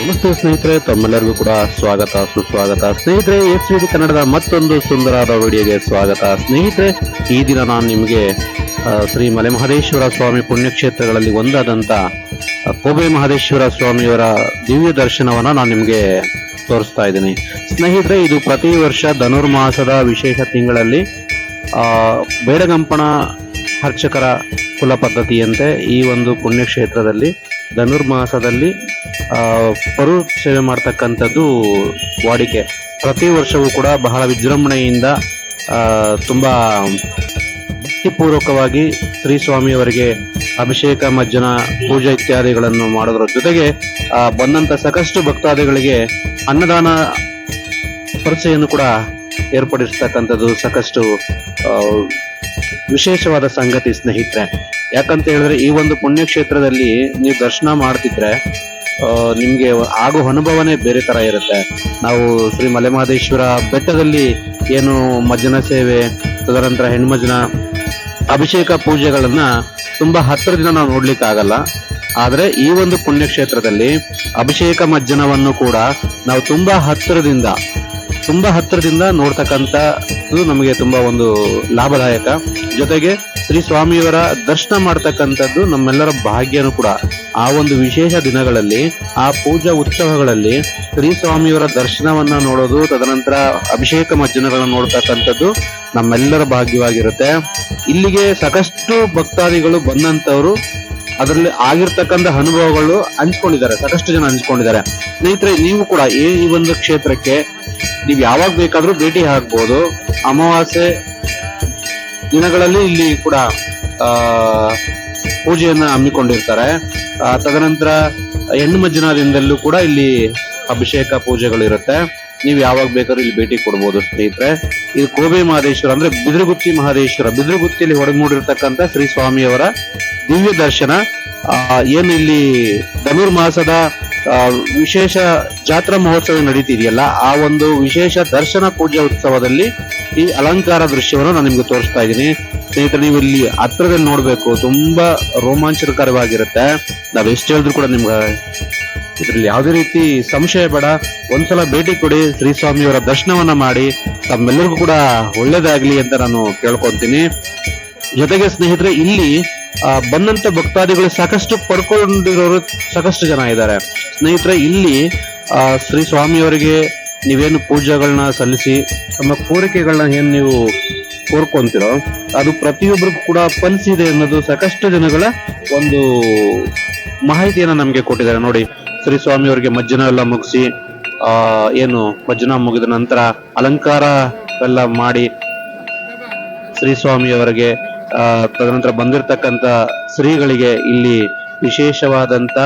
ನಮಸ್ತೆ ಸ್ನೇಹಿತರೆ, ತಮ್ಮೆಲ್ಲರಿಗೂ ಕೂಡ ಸ್ವಾಗತ, ಸುಸ್ವಾಗತ. ಸ್ನೇಹಿತರೆ ಎಸ್ ವಿ ಕನ್ನಡದ ಮತ್ತೊಂದು ಸುಂದರವಾದ ವಿಡಿಯೋಗೆ ಸ್ವಾಗತ. ಸ್ನೇಹಿತರೆ, ಈ ದಿನ ನಾನು ನಿಮಗೆ ಶ್ರೀ ಮಲೆ ಮಹದೇಶ್ವರ ಸ್ವಾಮಿ ಪುಣ್ಯಕ್ಷೇತ್ರಗಳಲ್ಲಿ ಒಂದಾದಂಥ ಕೋಬೆ ಮಹದೇಶ್ವರ ಸ್ವಾಮಿಯವರ ದಿವ್ಯ ದರ್ಶನವನ್ನು ನಾನು ನಿಮಗೆ ತೋರಿಸ್ತಾ ಇದ್ದೀನಿ. ಸ್ನೇಹಿತರೆ, ಇದು ಪ್ರತಿ ವರ್ಷ ಧನುರ್ಮಾಸದ ವಿಶೇಷ ತಿಂಗಳಲ್ಲಿ ಬೇಡಗಂಪಣ ಅರ್ಚಕರ ಕುಲ ಪದ್ಧತಿಯಂತೆ ಈ ಒಂದು ಪುಣ್ಯಕ್ಷೇತ್ರದಲ್ಲಿ ಧನುರ್ಮಾಸದಲ್ಲಿ ಪರು ಸೇವೆ ಮಾಡ್ತಕ್ಕಂಥದ್ದು ವಾಡಿಕೆ. ಪ್ರತಿ ವರ್ಷವೂ ಕೂಡ ಬಹಳ ವಿಜೃಂಭಣೆಯಿಂದ ತುಂಬ ಭಕ್ತಿಪೂರ್ವಕವಾಗಿ ಶ್ರೀ ಸ್ವಾಮಿಯವರಿಗೆ ಅಭಿಷೇಕ, ಮಜ್ಜನ, ಪೂಜೆ ಇತ್ಯಾದಿಗಳನ್ನು ಮಾಡೋದ್ರ ಜೊತೆಗೆ ಬಂದಂಥ ಸಾಕಷ್ಟು ಭಕ್ತಾದಿಗಳಿಗೆ ಅನ್ನದಾನ ಪರಿಚಯನ್ನು ಕೂಡ ಏರ್ಪಡಿಸ್ತಕ್ಕಂಥದ್ದು ಸಾಕಷ್ಟು ವಿಶೇಷವಾದ ಸಂಗತಿ ಸ್ನೇಹಿತರೆ. ಯಾಕಂತ ಹೇಳಿದ್ರೆ ಈ ಒಂದು ಪುಣ್ಯಕ್ಷೇತ್ರದಲ್ಲಿ ನೀವು ದರ್ಶನ ಮಾಡ್ತಿದ್ರೆ ನಿಮಗೆ ಆಗೋ ಅನುಭವನೇ ಬೇರೆ ತರ ಇರುತ್ತೆ. ನಾವು ಶ್ರೀ ಮಲೆಮಹದೇಶ್ವರ ಬೆಟ್ಟದಲ್ಲಿ ಏನು ಮಜ್ಜನ ಸೇವೆ, ತದನಂತರ ಹೆಣ್ಮಜ್ಜನ ಅಭಿಷೇಕ ಪೂಜೆಗಳನ್ನ ತುಂಬಾ ಹತ್ತಿರದಿಂದ ನಾವು ನೋಡ್ಲಿಕ್ಕೆ ಆಗಲ್ಲ ಆದ್ರೆ ಈ ಒಂದು ಪುಣ್ಯಕ್ಷೇತ್ರದಲ್ಲಿ ಅಭಿಷೇಕ ಮಜ್ಜನವನ್ನು ಕೂಡ ನಾವು ತುಂಬಾ ಹತ್ತಿರದಿಂದ ತುಂಬಾ ಹತ್ತಿರದಿಂದ ನೋಡ್ತಕ್ಕಂಥದ್ದು ನಮಗೆ ತುಂಬ ಒಂದು ಲಾಭದಾಯಕ. ಜೊತೆಗೆ ಶ್ರೀ ಸ್ವಾಮಿಯವರ ದರ್ಶನ ಮಾಡ್ತಕ್ಕಂಥದ್ದು ನಮ್ಮೆಲ್ಲರ ಭಾಗ್ಯನೂ ಕೂಡ. ಆ ಒಂದು ವಿಶೇಷ ದಿನಗಳಲ್ಲಿ, ಆ ಪೂಜಾ ಉತ್ಸವಗಳಲ್ಲಿ ಶ್ರೀ ಸ್ವಾಮಿಯವರ ದರ್ಶನವನ್ನ ನೋಡೋದು, ತದನಂತರ ಅಭಿಷೇಕ ಮಜ್ಜನಗಳನ್ನ ನೋಡ್ತಕ್ಕಂಥದ್ದು ನಮ್ಮೆಲ್ಲರ ಭಾಗ್ಯವಾಗಿರುತ್ತೆ. ಇಲ್ಲಿಗೆ ಸಾಕಷ್ಟು ಭಕ್ತಾದಿಗಳು ಬಂದಂತವರು ಅದರಲ್ಲಿ ಆಗಿರ್ತಕ್ಕಂಥ ಅನುಭವಗಳು ಹಂಚ್ಕೊಂಡಿದ್ದಾರೆ, ಸಾಕಷ್ಟು ಜನ ಹಂಚ್ಕೊಂಡಿದ್ದಾರೆ. ಸ್ನೇಹಿತರೆ, ನೀವು ಕೂಡ ಈ ಒಂದು ಕ್ಷೇತ್ರಕ್ಕೆ ನೀವು ಯಾವಾಗ ಬೇಕಾದ್ರೂ ಭೇಟಿ ಹಾಕ್ಬೋದು ಅಮಾವಾಸ್ಯೆ ದಿನಗಳಲ್ಲಿ ಇಲ್ಲಿ ಕೂಡ ಪೂಜೆಯನ್ನ ಹಮ್ಮಿಕೊಂಡಿರ್ತಾರೆ. ತದನಂತರ ಹೆಣ್ಣು ಮಜ್ಜನದಿಂದಲೂ ಕೂಡ ಇಲ್ಲಿ ಅಭಿಷೇಕ ಪೂಜೆಗಳು ಇರುತ್ತೆ ನೀವು ಯಾವಾಗ ಬೇಕಾದ್ರೂ ಇಲ್ಲಿ ಭೇಟಿ ಕೊಡ್ಬೋದು ಸ್ನೇಹಿತರೆ. ಇದು ಕೋಬೆ ಮಹದೇಶ್ವರ ಅಂದ್ರೆ ಬಿದ್ರಗುತ್ತಿ ಮಹದೇಶ್ವರ. ಬಿದಿರುಗುತ್ತಿಯಲ್ಲಿ ಹೊಡೆಮೂಡಿರ್ತಕ್ಕಂಥ ಶ್ರೀ ಸ್ವಾಮಿಯವರ ದಿವ್ಯ ದರ್ಶನ. ಏನು ಇಲ್ಲಿ ಧನುರ್ಮಾಸದ ಮಾಸದ ವಿಶೇಷ ಜಾತ್ರಾ ಮಹೋತ್ಸವ ನಡೀತಿದೆಯಲ್ಲ, ಆ ಒಂದು ವಿಶೇಷ ದರ್ಶನ ಪೂಜಾ ಉತ್ಸವದಲ್ಲಿ ಈ ಅಲಂಕಾರ ದೃಶ್ಯವನ್ನು ನಾನು ನಿಮ್ಗೆ ತೋರಿಸ್ತಾ ಇದ್ದೀನಿ. ಸ್ನೇಹಿತರೆ, ನೀವು ಇಲ್ಲಿ ಹತ್ರದಲ್ಲಿ ನೋಡಬೇಕು, ತುಂಬಾ ರೋಮಾಂಚನಕರವಾಗಿರುತ್ತೆ ನಾವು ಎಷ್ಟು ಹೇಳಿದ್ರು ಕೂಡ ನಿಮ್ಗೆ ಇದ್ರಲ್ಲಿ ಯಾವುದೇ ರೀತಿ ಸಂಶಯ ಬೇಡ. ಒಂದ್ಸಲ ಭೇಟಿ ಕೊಡಿ ಶ್ರೀ ಸ್ವಾಮಿಯವರ ದರ್ಶನವನ್ನ ಮಾಡಿ ತಮ್ಮೆಲ್ಲರಿಗೂ ಕೂಡ ಒಳ್ಳೇದಾಗ್ಲಿ ಅಂತ ನಾನು ಕೇಳ್ಕೊಂತೀನಿ ಜೊತೆಗೆ ಸ್ನೇಹಿತರೆ, ಇಲ್ಲಿ ಬಂದಂತ ಭಕ್ತಾದಿಗಳು ಸಾಕಷ್ಟು ಪಡ್ಕೊಂಡಿರೋರು ಸಾಕಷ್ಟು ಜನ ಇದ್ದಾರೆ. ಸ್ನೇಹಿತರೆ, ಇಲ್ಲಿ ಶ್ರೀ ಸ್ವಾಮಿಯವರಿಗೆ ನೀವೇನು ಪೂಜೆಗಳನ್ನ ಸಲ್ಲಿಸಿ, ತಮ್ಮ ಕೋರಿಕೆಗಳನ್ನ ಏನು ನೀವು ಕೋರ್ಕೊಂತಿರೋ, ಅದು ಪ್ರತಿಯೊಬ್ಬರಿಗೂ ಕೂಡ ಫಲಿಸಿದೆ ಅನ್ನೋದು ಸಾಕಷ್ಟು ಜನಗಳ ಒಂದು ಮಾಹಿತಿಯನ್ನ ನಮಗೆ ಕೊಟ್ಟಿದ್ದಾರೆ. ನೋಡಿ ಶ್ರೀ ಸ್ವಾಮಿಯವರಿಗೆ ಮಜ್ಜನ ಎಲ್ಲ ಮುಗಿಸಿ, ಆ, ಏನು ಮಜ್ಜನ ಮುಗಿದ ನಂತರ ಅಲಂಕಾರ ಎಲ್ಲ ಮಾಡಿ ಶ್ರೀ ಸ್ವಾಮಿಯವರಿಗೆ ತದನಂತರ ಬಂದಿರತಕ್ಕಂತ ಶ್ರೀಗಳಿಗೆ ಇಲ್ಲಿ ವಿಶೇಷವಾದಂತ